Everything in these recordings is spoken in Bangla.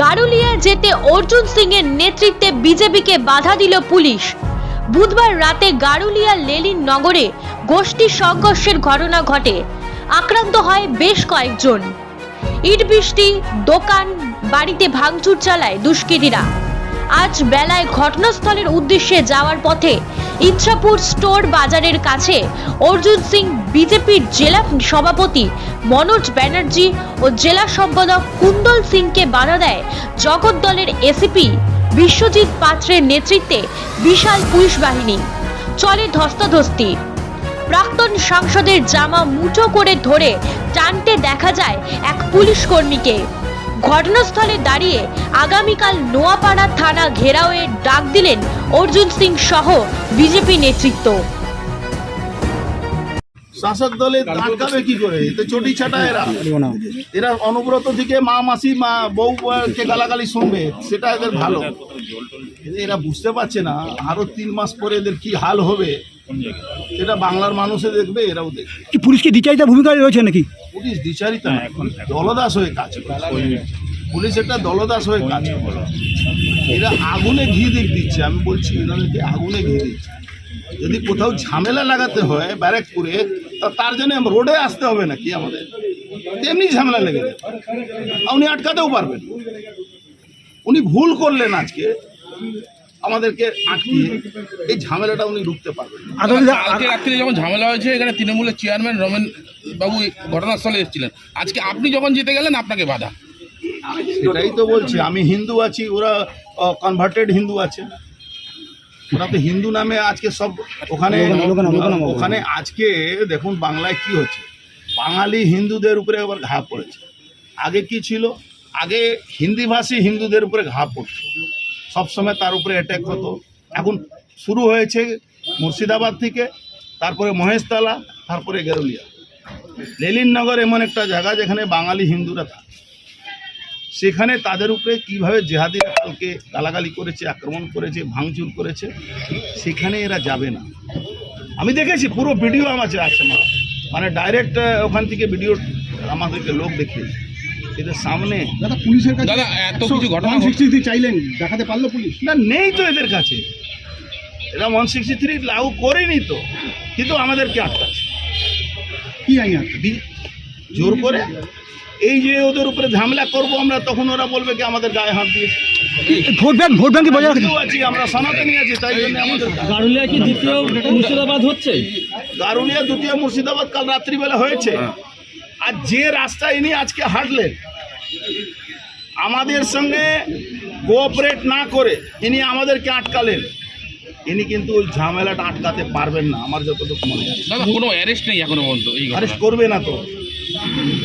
গারুলিয়া যেতে অর্জুন সিং এর নেতৃত্বে বিজেপিকে বাধা দিল পুলিশ। বুধবার রাতে গারুলিয়া লেলিন নগরে গোষ্ঠী সংঘর্ষের ঘটনা ঘটে। আক্রান্ত হয় বেশ কয়েকজন। ইট বৃষ্টি, দোকান, বাড়িতে ভাঙচুর চালায় দুষ্কৃতীরা। আজ বেলায় ঘটনাস্থলের উদ্দেশ্যে যাওয়ার পথে ইচ্ছাপুর স্টোর বাজারের কাছে অর্জুন সিং, বিজেপির জেলা সভাপতি মনোজ ব্যানার্জি ও জেলা সম্পাদক কুন্দল সিংকে বাধা দেয় জগৎ দলের এসিপি বিশ্বজিৎ পাত্রের নেতৃত্বে বিশাল পুলিশ বাহিনী। চলে ধস্তাধস্তি। প্রাক্তন সাংসদের জামা মুঠো করে ধরে টানতে দেখা যায় এক পুলিশ কর্মীকে। ঘটনাস্থলে দাঁড়িয়ে আগামীকাল নোয়াপাড়া থানা ঘেরাওয়ের ডাক দিলেন অর্জুন সিং সহ বিজেপি নেতৃত্ব। শাসক দলে আটকাবে কি করে? এতে চটি ছাটা এরা। এরা অনুব্রত থেকে মা, মাসি, মা, বউ কে গালাগালি শুনবে, সেটা এদের ভালো। এরা বুঝতে পারছে না, আরও তিন মাস পরে এদের কি হাল হবে? সেটা বাংলার মানুষে দেখবে এরাও দেখবে। কি পুলিশকে দ্বিচারিতা ভূমিকা রয়েছে নাকি? পুলিশ দ্বিচারিত না, এখন দলদাস হয়ে কাজ করে পুলিশ একটা দলদাস হয়ে কাজ করে এরা আগুনে ঘি দিক দিচ্ছে আমি বলছি এনাদেরকে আগুনে ঘি দিচ্ছে। যদি কোথাও ঝামেলা লাগাতে হয় ব্যারাকপুরে তা তার জন্য রোডে আসতে হবে নাকি আমাদের? এমনি ঝামেলা লেগে যাবে আর উনি আটকাতেও পারবেন উনি ভুল করলেন আজকে। আমাদেরকে আটকিয়ে এই ঝামেলাটা উনি রুখতে পারবেন কালকে রাত্রে যখন ঝামেলা হয়েছে এখানে তৃণমূলের চেয়ারম্যান রমেন বাবু ঘটনাস্থলে এসেছিলেন। আজকে আপনি যখন জিতে গেলেন আপনাকে বাধা। সেটাই তো বলছি আমি হিন্দু আছি ওরা কনভার্টেড হিন্দু আছে। ওরা তো হিন্দু নামে আজকে সব ওখানে। ওখানে আজকে দেখুন বাংলায় কি হচ্ছে। বাঙালি হিন্দুদের উপরে আবার ঘা পড়েছে। আগে কি ছিল? আগে হিন্দিভাষী হিন্দুদের উপরে ঘা পড়তো। সবসময় তার উপরে অ্যাটাক হতো। এখন শুরু হয়েছে মুর্শিদাবাদ থেকে, তারপরে মহেশতলা, তারপরে গেরুলিয়া। লেলিননগর এমন একটা জায়গা যেখানে বাঙালি হিন্দুরা থাকে। সেখানে তাদের উপরে কীভাবে জেহাদিরা কালকে গালাগালি করেছে, আক্রমণ করেছে, ভাঙচুর করেছে, সেখানে এরা যাবে না। আমি দেখেছি পুরো ভিডিও আমার আছে মানে ডাইরেক্ট ওখান থেকে ভিডিও আমাদেরকে লোক দেখিয়েছে। এদের সামনে। দাদা পুলিশের কাছে দাদা এত কিছু ঘটনা ওয়ান সিক্সটি থ্রি চাইলেন দেখাতে পারল পুলিশ? না নেই তো এদের কাছে। এরা ওয়ান সিক্সটি থ্রি লাগু করেনি তো কিন্তু আমাদেরকে আটকাচ্ছে। কি আইন জোর করে? এই যে ওদের উপরে ঝামেলা করব আমরা তখন ওরা বলবে কি আমাদের গায়ে হাত দিয়েছে। ভোট ব্যাংক ভোট ব্যাংকে বজায় আছি আমরা সনাতনী আছি তাই জন্য আমাদের গারুলিয়া কি দ্বিতীয় মুর্শিদাবাদ হচ্ছে? গারুলিয়া দ্বিতীয় মুর্শিদাবাদ কাল রাত্রিবেলা হয়েছে। আর যে রাস্তা ইনি আজকে হাঁটলেন আমাদের সঙ্গে কোঅপারেট না করে ইনি আমাদেরকে আটকালেন। ইনি কিন্তু ওই ঝামেলাটা আটকাতে পারবেন না আমার যতটুকু মনে হয়। দাদা কোনো অ্যারেস্ট নেই এখনও পর্যন্ত আরেস্ট করবে না তো।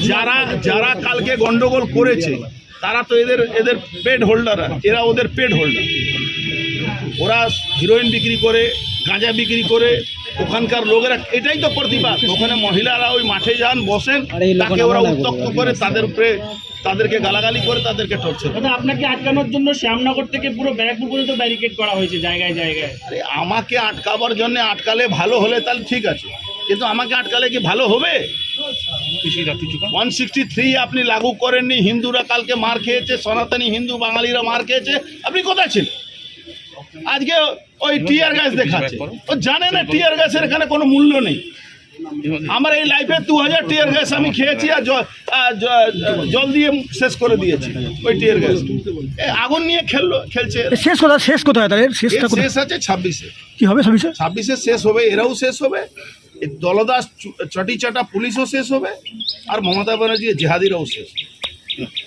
যারা যারা কালকে গন্ডগোল করেছে তারা তো এদের এদের পেড হোল্ডার এরা ওদের পেড হোল্ডার ওরা হিরোইন বিক্রি করে গাঁজা বিক্রি করে ওখানকার লোকেরা এটাই তো প্রতিবাদ ওখানে মহিলারা ওই মাঠে যান বসেন তাকে ওরা উত্তক্ত করে তাদের উপরে তাদেরকে গালাগালি করে তাদেরকে টর্চার দাদা আপনাকে আটকানোর জন্য শ্যামনগর থেকে পুরো ব্যারাকপুর পর্যন্ত ব্যারিকেড করা হয়েছে জায়গায় জায়গায়। আরে আমাকে আটকাবার জন্য আটকালে ভালো হলে তাহলে ঠিক আছে। কিন্তু আমাকে আটকালে কি ভালো হবে? ওয়ান সিক্সটি থ্রি আপনি লাগু করেননি হিন্দুরা কালকে মার খেয়েছে সনাতনী হিন্দু বাঙালিরা মার খেয়েছে আপনি কোথায় ছিলেন? আজকে ওই টিয়ার গ্যাস দেখাচ্ছে। ও জানে না টিয়ার গ্যাসের এখানে কোনো মূল্য নেই। আমার এই লাইফে দু হাজার টিয়ার গ্যাস আমি খেয়েছি আর জল দিয়ে শেষ করে দিয়েছি ওই টিয়ার গ্যাস এ আগুন নিয়ে খেললো খেলছে শেষ কোথায় শেষ কোথায় এর শেষটা শেষ আছে ছাব্বিশে। কি হবে বিষয়ে ছাব্বিশে শেষ হবে এরাও শেষ হবে। দলদাস চটি চাটা পুলিশও শেষ হবে আর মমতা ব্যানার্জি জেহাদিরাও শেষ ঠিক আছে।